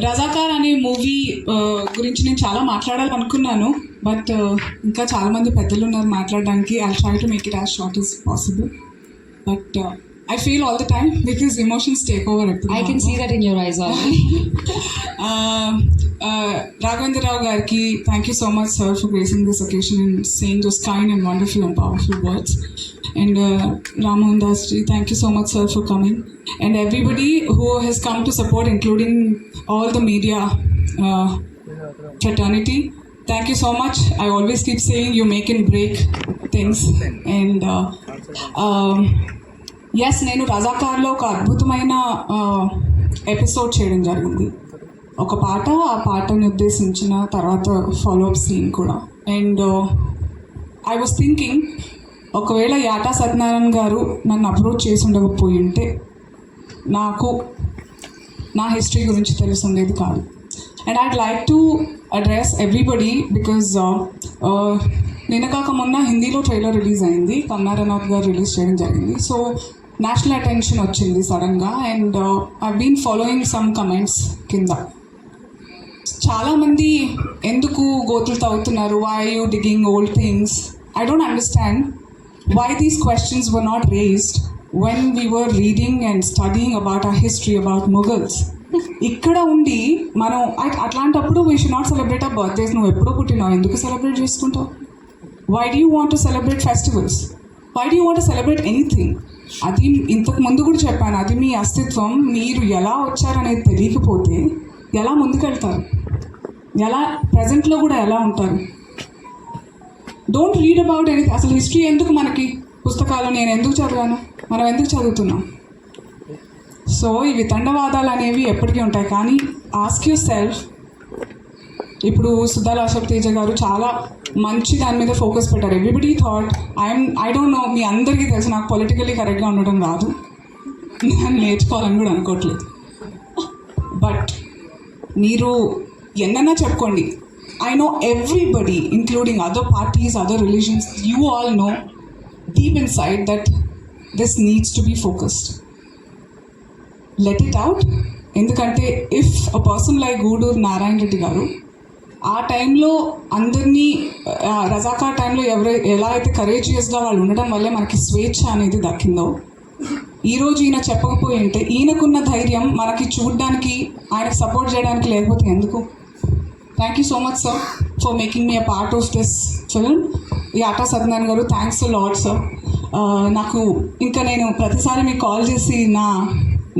రజాకార్ అనే మూవీ గురించి నేను చాలా మాట్లాడాలనుకున్నాను. బట్ ఇంకా చాలామంది పెద్దలు ఉన్నారు మాట్లాడడానికి. I try to make it as short as possible but I feel all the time because emotions take over. I can see that in your eyes already. Um, uh, Raghavendra Rao Garki, thank you so much, sir, for gracing this occasion and saying those kind and wonderful and powerful words. And uh, Ramohan thank you so much, sir, for coming. And everybody who has come to support, including all the media uh, fraternity, thank you so much. I always keep saying you make and break things. And uh, um, yes నేను రజాకార్లో ఒక అద్భుతమైన episode చేయడం జరిగింది. ఒక పాట ఆ పాటని ఉద్దేశించిన తర్వాత ఫాలో అప్ సీన్ కూడా అండ్ ఐ వాస్ థింకింగ్ ఒకవేళ యాటా సత్యనారాయణ గారు నన్ను అప్రోచ్ చేసి ఉండకపోయి ఉంటే నాకు నా హిస్టరీ గురించి తెలిసి ఉండేది కాదు and I'd like to address everybody because నిన్న కాక మొన్న హిందీలో ట్రైలర్ రిలీజ్ అయింది. కంగనా రనౌత్ గారు రిలీజ్ చేయడం జరిగింది. సో నేషనల్ అటెన్షన్ వచ్చింది సడన్గా and I been following some comments కింద. చాలామంది ఎందుకు గోతులు తవ్వుతున్నారు? Why you digging old things I don't understand why these questions were not raised when we were reading and studying about ఆ history about Mughals ఇక్కడ ఉండి మనం అట్లాంటప్పుడు వీ షుడ్ నాట్ సెలబ్రేట్ ఆ బర్త్డేస్ నువ్వు ఎప్పుడో పుట్టినావు? ఎందుకు సెలబ్రేట్ చేసుకుంటావు? Why do want to celebrate festivals why do want celebrate anything అది ఇంతకు ముందు కూడా చెప్పాను. అది మీ అస్తిత్వం. మీరు ఎలా వచ్చారనేది తెలియకపోతే ఎలా ముందుకెళ్తారు? ఎలా ప్రజెంట్లో కూడా ఎలా ఉంటారు? డోంట్ రీడ్ అబౌట్ ఎనీ అసలు హిస్టరీ ఎందుకు మనకి? పుస్తకాలు నేను ఎందుకు చదివాను? మనం ఎందుకు చదువుతున్నాం? సో ఇవి తండవాదాలు అనేవి ఎప్పటికీ ఉంటాయి. కానీ ఆస్క్ యూ సెల్ఫ్ ఇప్పుడు సుధాల్ అశోక్ తేజ గారు చాలా మంచి దాని మీద ఫోకస్ పెట్టారు. Everybody thought I'm I don't know me అందరికీ తెలుసు నాకు పొలిటికల్లీ కరెక్ట్గా ఉండడం రాదు. నేను నేర్చుకోవాలని కూడా అనుకోవట్లేదు. బట్ మీరు ఎన్నైనా చెప్పుకోండి. I know everybody including other parties other religions you all know deep inside that this needs to be focused let it out ఎందుకంటే if a person like Guduru Narayana Reddy garu ఆ టైంలో అందరినీ రజాకా టైంలో ఎవరై ఎలా అయితే కరేజియస్గా వాళ్ళు ఉండడం వల్లే మనకి స్వేచ్ఛ అనేది దక్కిందో. ఈరోజు ఈయన చెప్పకపోయి ఉంటే ఈయనకున్న ధైర్యం మనకి చూడడానికి ఆయనకు సపోర్ట్ చేయడానికి లేకపోతే ఎందుకు? Thank you so much sir for making me a part of this film ఈ ఆటా సత్యనారాయణ గారు థ్యాంక్స్ లాడ్ సార్ నాకు ఇంకా నేను ప్రతిసారి మీకు కాల్ చేసి నా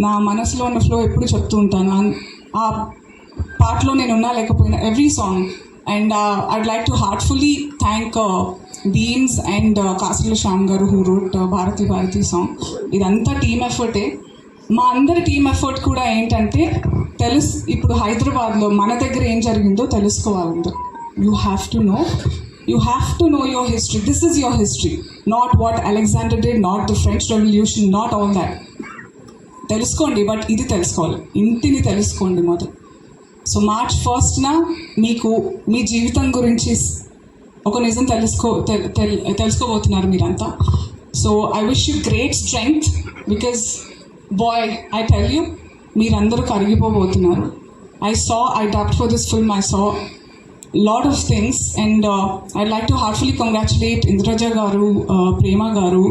నా మనసులో ఉన్న ఫ్లో ఎప్పుడు చెప్తూ ఉంటాను. ఆ పాటలో నేను ఉన్నా లేకపోయినా every song and I'd like to heartfully thank Bheems and Kasula Shyam garu who wrote Bharathi Bharathi song ఇదంతా టీమ్ ఎఫర్టే మా అందరి టీమ్ ఎఫర్ట్ కూడా ఏంటంటే తెలుసు ఇప్పుడు హైదరాబాద్లో మన దగ్గర ఏం జరిగిందో తెలుసుకోవాలందరూ you have to know you have to know your history this is your history not what Alexander did not the French revolution not all that తెలుసుకోండి బట్ ఇది తెలుసుకోవాలి. ఇంటిని తెలుసుకోండి మొదలు. సో మార్చ్ ఫస్ట్న మీకు మీ జీవితం గురించి ఒక నిజం తెలుసుకో తెల్- తెల్- తెలుసుకోబోతున్నారు మీరంతా. So I wish you great strength because boy I tell you మీరందరూ కరిగిపోబోతున్నారు. I saw I adapt for this film I saw lot of things and I like to heartfully congratulate Indraja garu uh, Prema garu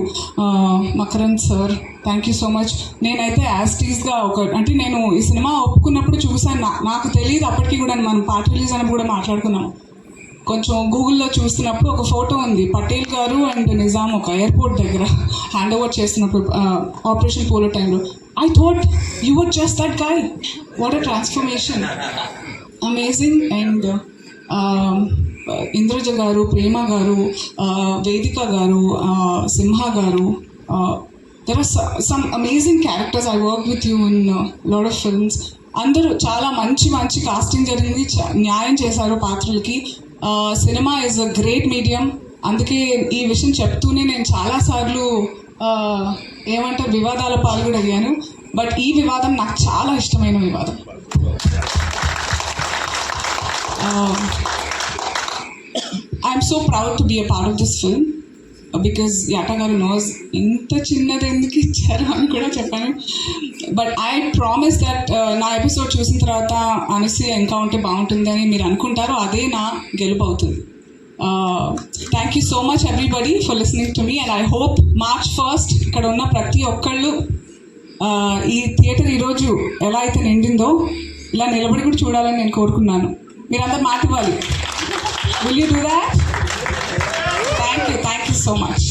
Makarand sir thank you so much నేనైతే యాస్టీస్గా ఒక అంటే నేను ఈ cinema ఒప్పుకున్నప్పుడు చూసాను నాకు తెలియదు అప్పటికి కూడా మనం పాట రిలీజ్ అని కూడా మాట్లాడుకున్నాం. కొంచెం గూగుల్లో చూస్తున్నప్పుడు ఒక ఫోటో ఉంది. పటేల్ గారు అండ్ నిజాం ఒక ఎయిర్పోర్ట్ దగ్గర హ్యాండ్ ఓవర్ చేస్తున్నప్పుడు ఆపరేషన్ పోలో టైంలో I thought you were just that guy what a transformation amazing and Indraja garu Prema garu Vedika garu Simha garu there are some amazing characters I work with you in lot of films అందరూ చాలా మంచి మంచి casting జరిగింది. న్యాయం చేశారు పాత్రలకి. సినిమా is a great medium అందుకే ఈ విషయం చెప్తూనే నేను చాలాసార్లు ఏమంటారు వివాదాల పాల్గొడయ్యాను బట్ ఈ వివాదం నాకు చాలా ఇష్టమైన వివాదం. I'm so proud to be a part of this film because Yata garu knows ఇంత చిన్నది ఎందుకు ఇచ్చారు అని కూడా చెప్పాను. బట్ ఐ ప్రామిస్ దట్ నా ఎపిసోడ్ చూసిన తర్వాత అనేసి ఇంకా ఉంటే బాగుంటుందని మీరు అనుకుంటారో అదే నా గెలుపు అవుతుంది. Thank you so much everybody for listening to me and I hope March first ఇక్కడ ఉన్న ప్రతి ఒక్కళ్ళు uh, ఈ థియేటర్ ఈరోజు ఎలా అయితే నిండిందో ఇలా నిలబడి కూడా చూడాలని నేను కోరుకున్నాను. మీరందరూ మాట ఇవ్వాలి will you do that thank you thank you so much